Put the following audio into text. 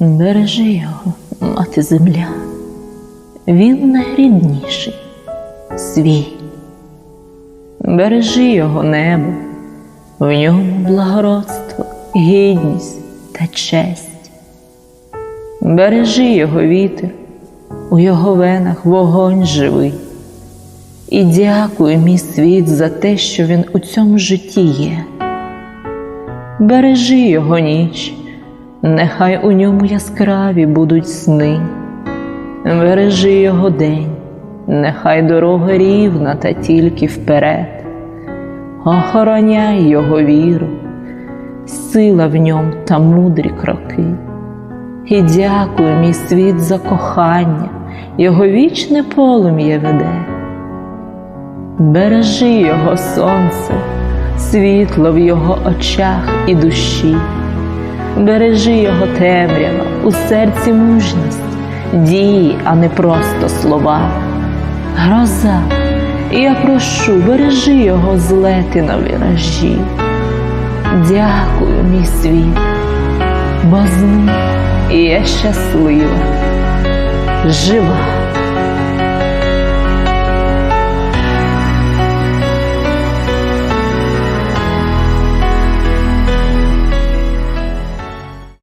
Бережи його, мати земля, він найрідніший, свій. Бережи його небо, в ньому благородство, гідність та честь. Бережи його вітер, у його венах вогонь живий. І дякую, мій світ, за те, що він у цьому житті є. Бережи його ніч, нехай у ньому яскраві будуть сни. Бережи його день, нехай дорога рівна та тільки вперед. Охороняй його віру, сила в ньому та мудрі кроки. І дякую, мій світ, за кохання, його вічне полум'я веде. Бережи його сонце, світло в його очах і душі, бережи його темрява у серці мужність, дії, а не просто слова. Гроза, я прошу, бережи його злети на віражі. Дякую, мій світ, бо з ним я щаслива, жива.